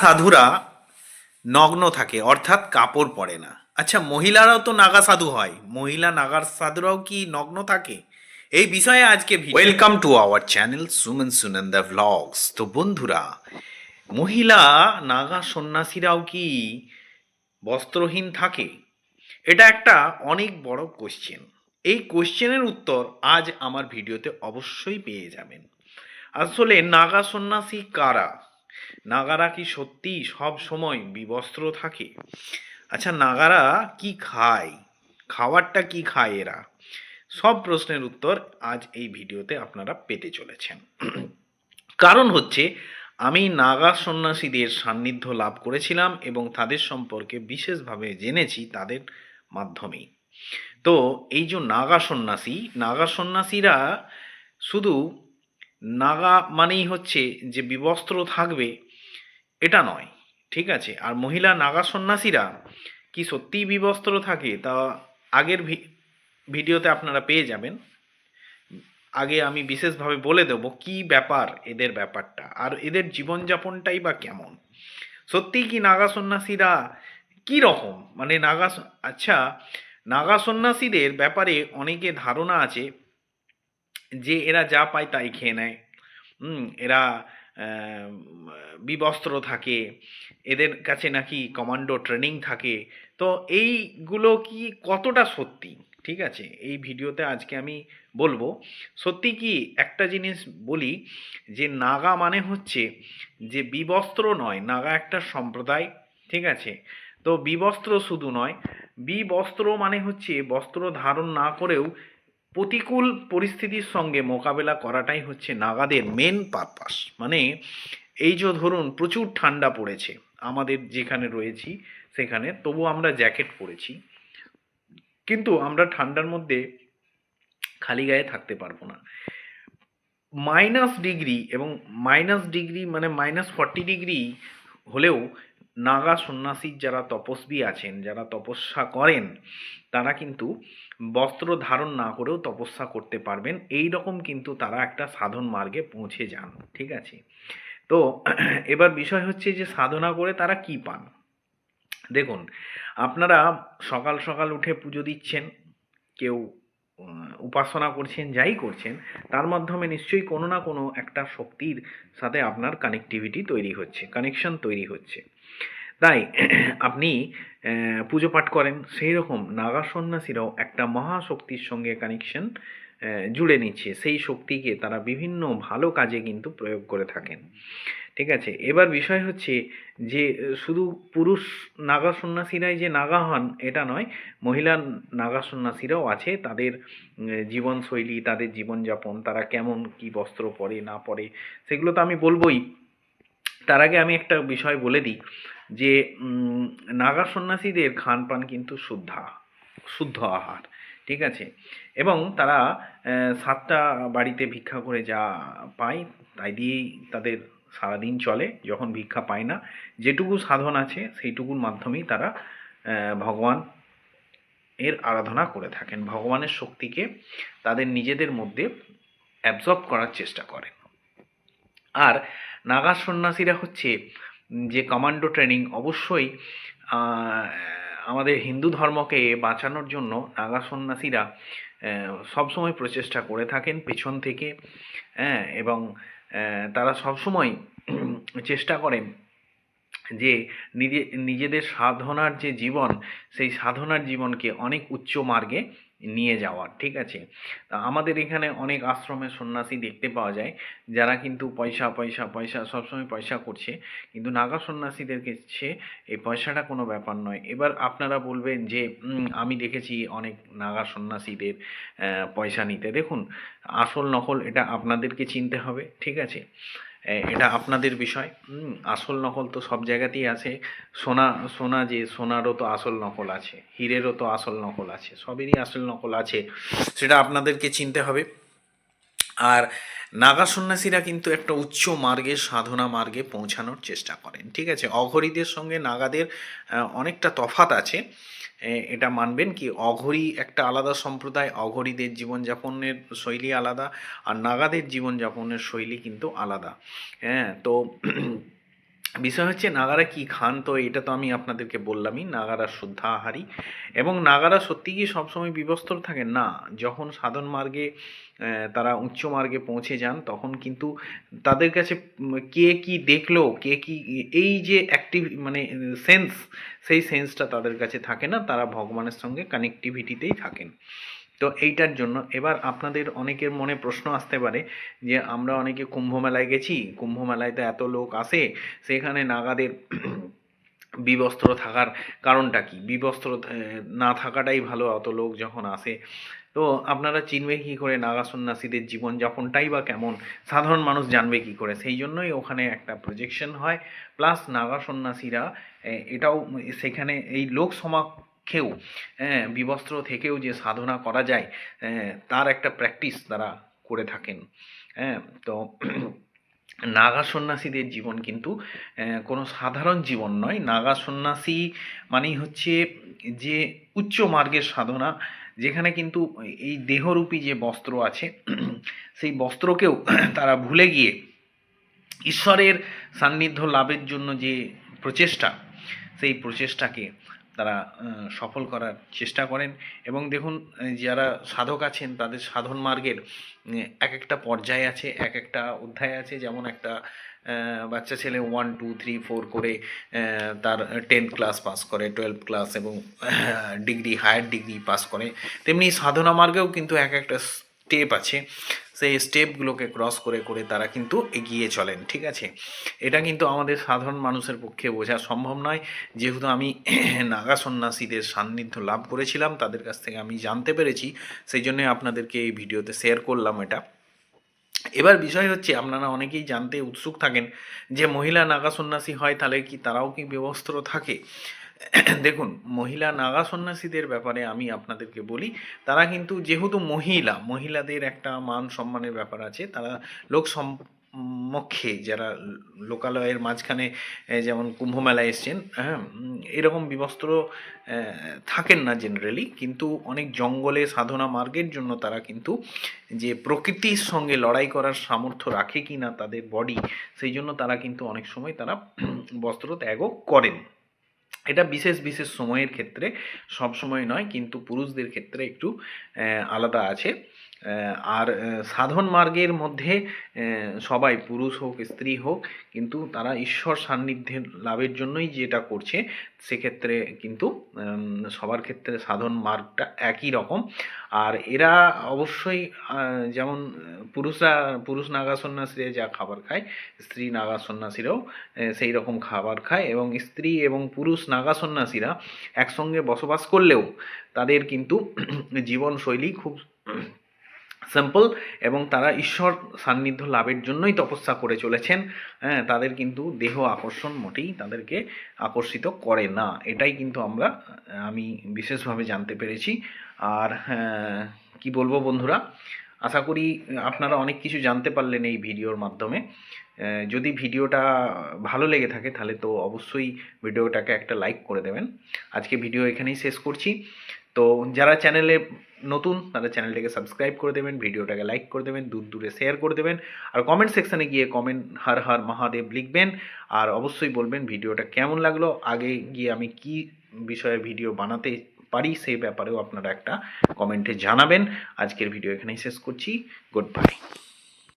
সাধুরা নগ্ন থাকে, অর্থাৎ কাপড় পরে না। আচ্ছা মহিলারাও তো নাগা সাধু হয়। মহিলা নাগার সাধুরাও কি নগ্ন থাকে? এই বিষয়ে আজকে welcome to our channel Suman Sunanda vlogs তো বন্ধুরা, মহিলা নাগা সন্ন্যাসীরাও কি বস্ত্রহীন থাকে? এটা একটা অনেক বড় কোশ্চেন এই কোশ্চেনের উত্তর আজ আমার ভিডিওতে অবশ্যই পেয়ে যাবেন। আসলে নাগা সন্ন্যাসী কারা? নাগারা কি সত্যি সব সময় বিবস্ত্র থাকে? আচ্ছা নাগারা কি খায়? খাবারটা কি খায় এরা? সব প্রশ্নের উত্তর আজ এই ভিডিওতে আপনারা পেতে চলেছেন। কারণ হচ্ছে, আমি নাগা সন্ন্যাসীদের সান্নিধ্য লাভ করেছিলাম এবং তাদের সম্পর্কে বিশেষভাবে জেনেছি তাদের মাধ্যমেই। তো এই যে নাগা সন্ন্যাসী, নাগা সন্ন্যাসীরা শুধু নাগা মানেই হচ্ছে যে বিবস্ত্র থাকবে, এটা নয়, ঠিক আছে? আর মহিলা নাগা সন্ন্যাসীরা কি সত্যিই বিবস্ত্র থাকে, তা আগের ভিডিওতে আপনারা পেয়ে যাবেন। আগে আমি বিশেষভাবে বলে দেবো কি ব্যাপার এদের ব্যাপারটা, আর এদের জীবনযাপনটাই বা কেমন। সত্যিই কি নাগা সন্ন্যাসীরা কি রকম মানে নাগা আচ্ছা নাগা সন্ন্যাসীদের ব্যাপারে অনেকে ধারণা আছে যে এরা যা পায় তাই খেয়ে নেয়। এরা বিবস্ত্র থাকে, এদের কাছে নাকি কমান্ডো ট্রেনিং থাকে। তো এইগুলো কি কতটা সত্যি? ঠিক আছে, এই ভিডিওতে আজকে আমি বলব। সত্যি কি একটা জিনিস বলি যে নাগা মানে হচ্ছে যে বিবস্ত্র নয়, নাগা একটা সম্প্রদায়, ঠিক আছে? তো বিবস্ত্র শুধু নয়, বিবস্ত্র মানে হচ্ছে বস্ত্র ধারণ না করেও প্রতিকূল পরিস্থিতির সঙ্গে মোকাবেলা করাটাই হচ্ছে নাগাদের মেন পারপাস মানে এই যে ধরুন, প্রচুর ঠান্ডা পড়েছে, আমাদের যেখানে রয়েছি সেখানে, তবু আমরা জ্যাকেট পরেছি। কিন্তু আমরা ঠান্ডার মধ্যে খালি গায়ে থাকতে পারব না। মাইনাস ডিগ্রি এবং মাইনাস ডিগ্রি মানে মাইনাস ফর্টি ডিগ্রি হলেও নাগা সন্ন্যাসীর যারা তপস্বী আছেন, যারা তপস্যা করেন, তারা কিন্তু বস্ত্র ধারণ না করেও তপস্যা করতে পারবেন। এই রকম কিন্তু তারা একটা সাধন মার্গে পৌঁছে যান, ঠিক আছে? তো এবার বিষয় হচ্ছে যে সাধনা করে তারা কি পান? দেখুন, আপনারা সকাল সকাল উঠে পুজো দিচ্ছেন, কেউ উপাসনা করছেন, যাই করছেন, তার মাধ্যমে নিশ্চয়ই কোনো না কোনো একটা শক্তির সাথে আপনার কানেক্টিভিটি তৈরি হচ্ছে কানেকশন তৈরি হচ্ছে। তাই আপনি পুজো পাঠ করেন সেই রকম নাগা সন্ন্যাসীরাও একটা মহাশক্তির সঙ্গে কানেকশন জুড়ে নিচ্ছে। সেই শক্তিকে তারা বিভিন্ন ভালো কাজে কিন্তু প্রয়োগ করে থাকেন। ঠিক আছে? এবার বিষয় হচ্ছে যে, শুধু পুরুষ নাগা সন্ন্যাসীরাই যে নাগা হন, এটা নয়, মহিলা নাগা সন্ন্যাসীরাও আছে, তাদের জীবনশৈলী, তাদের জীবনযাপন, তারা কেমন কি বস্ত্র পরে, না পরে, সেগুলো তো আমি বলবোই। তার আগে আমি একটা বিষয় বলে দিই যে নাগা সন্ন্যাসীদের খান পান কিন্তু শুদ্ধা, শুদ্ধ আহার, ঠিক আছে? এবং তারা সাতটা বাড়িতে ভিক্ষা করে যা পায়, তাই দিয়েই তাদের সারাদিন চলে, যখন ভিক্ষা পায় না। যেটুকু সাধন আছে, সেইটুকুর মাধ্যমেই তারা ভগবান এর আরাধনা করে থাকেন। ভগবানের শক্তিকে তাদের নিজেদের মধ্যে অ্যাবজর্ব করার চেষ্টা করেন। আর নাগা সন্ন্যাসীরা হচ্ছে, যে কমান্ডো ট্রেনিং অবশ্যই আমাদের হিন্দু ধর্মকে বাঁচানোর জন্য নাগা সন্ন্যাসীরা সবসময় প্রচেষ্টা করে থাকেন পেছন থেকে হ্যাঁ এবং তারা সবসময় চেষ্টা করেন যে নিজে, নিজেদের সাধনার যে জীবন, সেই সাধনার জীবনকে অনেক উচ্চ মার্গে নিয়ে যাওয়ার, ঠিক আছে? তা আমাদের এখানে অনেক আশ্রমে সন্ন্যাসী দেখতে পাওয়া যায়, যারা কিন্তু পয়সা পয়সা পয়সা, সবসময় পয়সা করছে। কিন্তু নাগা সন্ন্যাসীদের কাছে এই পয়সাটা কোনো ব্যাপার নয়। এবার আপনারা বলবেন যে আমি দেখেছি অনেক নাগা সন্ন্যাসীদের পয়সা নিতে। দেখুন, আসল নকল এটা আপনাদেরকে চিনতে হবে, ঠিক আছে? এটা আপনাদের বিষয়। আসল নকল তো সব জায়গাতেই আছে। সোনা সোনা যে, সোনারও তো আসল নকল আছে, হীরেরও তো আসল নকল আছে, সবেরই আসল নকল আছে, সেটা আপনাদেরকে চিনতে হবে। আর নাগা সন্ন্যাসীরা কিন্তু একটা উচ্চ মার্গে সাধনা মার্গে পৌঁছানোর চেষ্টা করেন, ঠিক আছে? অঘরীদের সঙ্গে নাগাদের অনেকটা তফাত আছে। এটা মানবেন কি? অঘরি একটা আলাদা সম্প্রদায়, অঘরিদের জীবনযাপনের শৈলী আলাদা, আর নাগাদের জীবনযাপনের শৈলী কিন্তু আলাদা। হ্যাঁ তো বিষয় হচ্ছে নাগারা কি খান তো এটা তো আমি আপনাদেরকে বললামই, নাগারা শুদ্ধ আহারী এবং নাগারা সত্যি কি সবসময় বিবস্ত্র থাকে? না, যখন সাধন মার্গে তারা উচ্চ মার্গে পৌঁছে যান, তখন কিন্তু তাদের কাছে কে কি দেখল, কে কি, এই যে অ্যাক্টিভ মানে সেন্স সেই সেন্সটা তাদের কাছে থাকে না, তারা ভগবানের সঙ্গে কানেক্টিভিটিতেই থাকেন। তো এইটার জন্য এবার আপনাদের অনেকের মনে প্রশ্ন আসতে পারে যে আমরা অনেকে কুম্ভ মেলায় গেছি কুম্ভ মেলায় তো এত লোক আসে, সেখানে নাগাদের বিবস্ত্র থাকার কারণটা কি? বিবস্ত্র না থাকাটাই ভালো অত লোক যখন আসে। তো আপনারা চিনবে কী করে নাগা সন্ন্যাসীদের জীবনযাপনটাই বা কেমন? সাধারণ মানুষ জানবে কি করে? সেই জন্যই ওখানে একটা প্রজেকশন হয়। প্লাস নাগা সন্ন্যাসীরা এটাও, সেখানে এই লোক সমাক্ষেও হ্যাঁ বিবস্ত্র থেকেও যে সাধনা করা যায় তার একটা প্র্যাকটিস তারা করে থাকেন। হ্যাঁ তো নাগা সন্ন্যাসীদের জীবন কিন্তু কোনো সাধারণ জীবন নয়। নাগা সন্ন্যাসী মানেই হচ্ছে যে উচ্চ মার্গের সাধনা, যেখানে কিন্তু এই দেহরূপী যে বস্ত্র আছে, সেই বস্ত্রকেও তারা ভুলে গিয়ে ঈশ্বরের সান্নিধ্য লাভের জন্য যে প্রচেষ্টা, সেই প্রচেষ্টাকে তারা সফল করার চেষ্টা করেন। এবং দেখুন যারা সাধক আছেন, তাদের সাধন মার্গের এক একটা পর্যায় আছে এক একটা অধ্যায় আছে। যেমন একটা বাচ্চা ছেলে ওয়ান টু থ্রি ফোর করে তার টেন্থ ক্লাস পাস করে টুয়েলভ ক্লাস এবং ডিগ্রি হায়ার ডিগ্রি পাস করে। তেমনি সাধনা মার্গেও কিন্তু এক একটা স্টেপ আছে। সেই স্টেপগুলোকে ক্রস করে করে তারা কিন্তু এগিয়ে চলেন, ঠিক আছে? এটা কিন্তু আমাদের সাধারণ মানুষের পক্ষে বোঝা সম্ভব নয়। যেহেতু আমি নাগা সন্ন্যাসীদের সান্নিধ্য লাভ করেছিলাম, তাদের কাছ থেকে আমি জানতে পেরেছি, সেই জন্যই আপনাদেরকে এই ভিডিওতে শেয়ার করলাম এটা। এবার বিষয় হচ্ছে, আপনারা অনেকেই জানতে উৎসুক থাকেন যে মহিলা নাগা সন্ন্যাসী হয় তাহলে কি তারাও কি বিবস্ত্র থাকে? দেখুন, মহিলা নাগা সন্ন্যাসীদের ব্যাপারে আমি আপনাদেরকে বলি, তারা কিন্তু যেহেতু মহিলা, মহিলাদের একটা মান সম্মানের ব্যাপার আছে, তারা লোক সম্মুখে যারা লোকালয়ের মাঝখানে যেমন কুম্ভ মেলায় এসছেন হ্যাঁ এরকম বিবস্ত্র থাকেন না জেনারেলি কিন্তু অনেক জঙ্গলে সাধনা মার্গের জন্য তারা কিন্তু যে প্রকৃতির সঙ্গে লড়াই করার সামর্থ্য রাখে কি না তাদের বডি সেই জন্য তারা কিন্তু অনেক সময় তারা বস্ত্র ত্যাগও করেন। এটা বিশেষ বিশেষ সময়ের ক্ষেত্রে সব সময় নয় কিন্তু পুরুষদের ক্ষেত্রে একটু আলাদা আছে। আর সাধন মার্গের মধ্যে সবাই পুরুষ হোক, স্ত্রী হোক, কিন্তু তারা ঈশ্বর সান্নিধ্যের লাভের জন্যই যেটা করছে, সেক্ষেত্রে কিন্তু সবার ক্ষেত্রে সাধন মার্গটা একই রকম। আর এরা অবশ্যই যেমন, পুরুষরা, পুরুষ নাগা সন্ন্যাসীরা যা খাবার খায়, স্ত্রী নাগা সন্ন্যাসীরাও সেই রকম খাবার খায় এবং স্ত্রী এবং পুরুষ নাগা সন্ন্যাসীরা একসঙ্গে বসবাস করলেও তাদের কিন্তু জীবনশৈলী খুব সিম্পল এবং তারা ঈশ্বর সান্নিধ্য লাভের জন্যই তপস্যা করে চলেছেন। হ্যাঁ তাদের কিন্তু দেহ আকর্ষণ মোটেই তাদেরকে আকর্ষিত করে না। এটাই কিন্তু আমরা আমি বিশেষভাবে জানতে পেরেছি। আর হ্যাঁ, কি বলব বন্ধুরা? আশা করি আপনারা অনেক কিছু জানতে পারলেন এই ভিডিওর মাধ্যমে। যদি ভিডিওটা ভালো লেগে থাকে তাহলে তো অবশ্যই ভিডিওটাকে একটা লাইক করে দেবেন। আজকে ভিডিও এখানেই শেষ করছি। তো যারা চ্যানেলে নতুন তারা চ্যানেলটাকে সাবস্ক্রাইব করে দেবেন, ভিডিওটাকে লাইক করে দেবেন, দূর দূরে শেয়ার করে দেবেন, আর কমেন্ট সেকশানে গিয়ে কমেন্ট হর হর মহাদেব লিখবেন, আর অবশ্যই বলবেন ভিডিওটা কেমন লাগল, আগে গিয়ে আমি কি বিষয়ে ভিডিও বানাতে পারি, সেই ব্যাপারেও আপনারা একটা কমেন্টে জানাবেন। আজকের ভিডিও এখানেই শেষ করছি গুড বাই